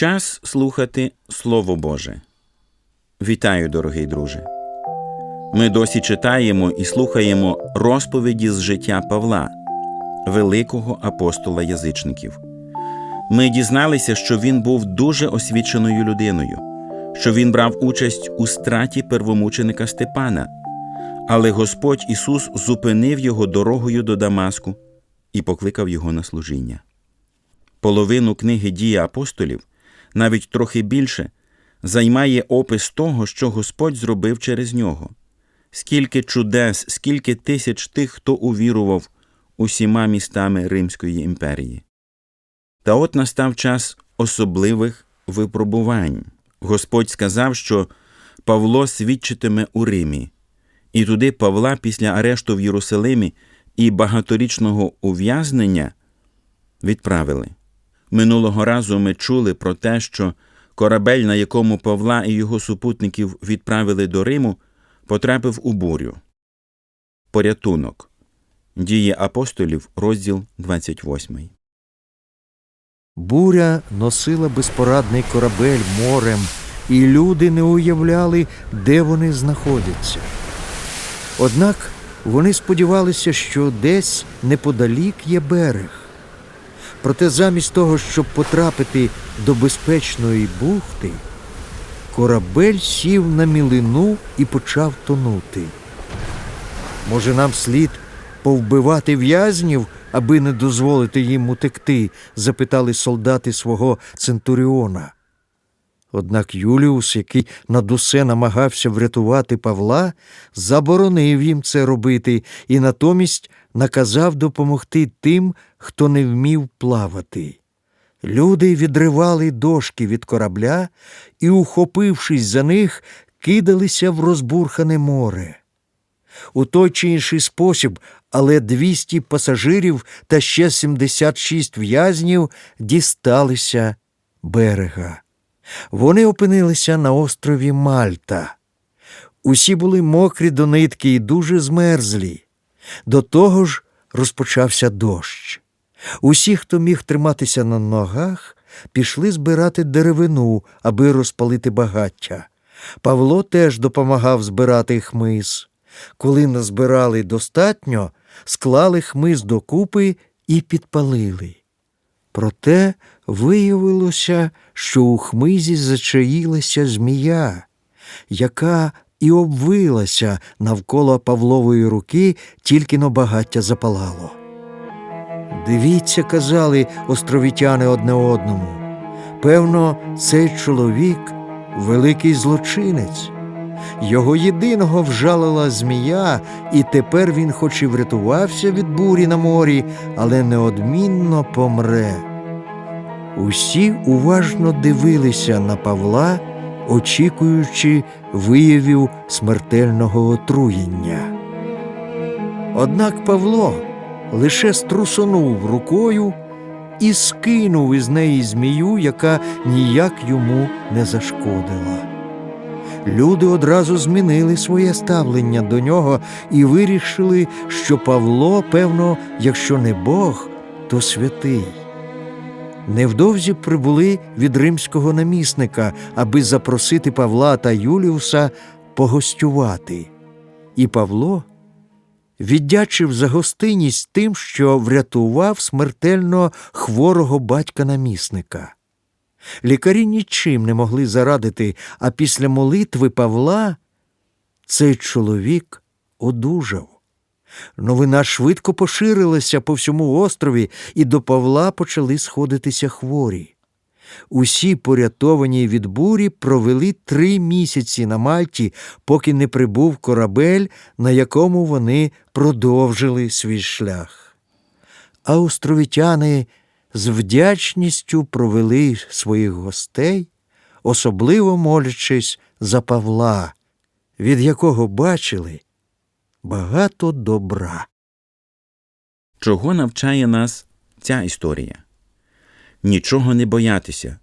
Час слухати Слово Боже. Вітаю, дорогий друже. Ми досі читаємо і слухаємо розповіді з життя Павла, великого апостола язичників. Ми дізналися, що він був дуже освіченою людиною, що він брав участь у страті первомученика Степана, але Господь Ісус зупинив його дорогою до Дамаску і покликав його на служіння. Половину книги дії апостолів, навіть трохи більше, займає опис того, що Господь зробив через нього. Скільки чудес, скільки тисяч тих, хто увірував усіма містами Римської імперії. Та от настав час особливих випробувань. Господь сказав, що Павло свідчитиме у Римі, і туди Павла після арешту в Єрусалимі і багаторічного ув'язнення відправили. Минулого разу ми чули про те, що корабель, на якому Павла і його супутників відправили до Риму, потрапив у бурю. Порятунок. Дії апостолів, розділ 28. Буря носила безпорадний корабель морем, і люди не уявляли, де вони знаходяться. Однак вони сподівалися, що десь неподалік є берег. Проте замість того, щоб потрапити до безпечної бухти, корабель сів на мілину і почав тонути. Може, нам слід повбивати в'язнів, аби не дозволити їм утекти? запитали солдати свого центуріона. Однак Юліус, який над усе намагався врятувати Павла, заборонив їм це робити і натомість наказав допомогти тим, хто не вмів плавати. Люди відривали дошки від корабля і, ухопившись за них, кидалися в розбурхане море. У той чи інший спосіб, але 200 пасажирів та ще 76 в'язнів дісталися берега. Вони опинилися на острові Мальта. Усі були мокрі до нитки і дуже змерзлі. До того ж розпочався дощ. Усі, хто міг триматися на ногах, пішли збирати деревину, аби розпалити багаття. Павло теж допомагав збирати хмиз. Коли назбирали достатньо, склали хмиз докупи і підпалили. Проте виявилося, що у хмизі зачаїлася змія, яка і обвилася навколо Павлової руки, тільки но багаття запалало. Дивіться, казали островітяни одне одному. Певно, цей чоловік великий злочинець. Його єдиного вжалила змія, і тепер він хоч і врятувався від бурі на морі, але неодмінно помре. Усі уважно дивилися на Павла, очікуючи виявів смертельного отруєння. Однак Павло лише струсонув рукою і скинув із неї змію, яка ніяк йому не зашкодила. Люди одразу змінили своє ставлення до нього і вирішили, що Павло, певно, якщо не Бог, то святий. Невдовзі прибули від римського намісника, аби запросити Павла та Юліуса погостювати. І Павло віддячив за гостинність тим, що врятував смертельно хворого батька намісника. Лікарі нічим не могли зарадити, а після молитви Павла цей чоловік одужав. Новина швидко поширилася по всьому острові, і до Павла почали сходитися хворі. Усі, порятовані від бурі, провели три місяці на Мальті, поки не прибув корабель, на якому вони продовжили свій шлях. А островітяни з вдячністю провели своїх гостей, особливо молячись за Павла, від якого бачили багато добра. Чого навчає нас ця історія? Нічого не боятися.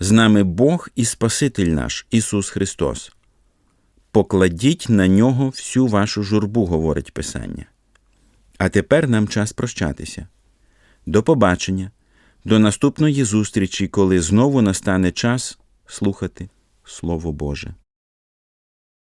З нами Бог і Спаситель наш, Ісус Христос. Покладіть на нього всю вашу журбу, говорить Писання. А тепер нам час прощатися. До побачення. До наступної зустрічі, коли знову настане час слухати Слово Боже.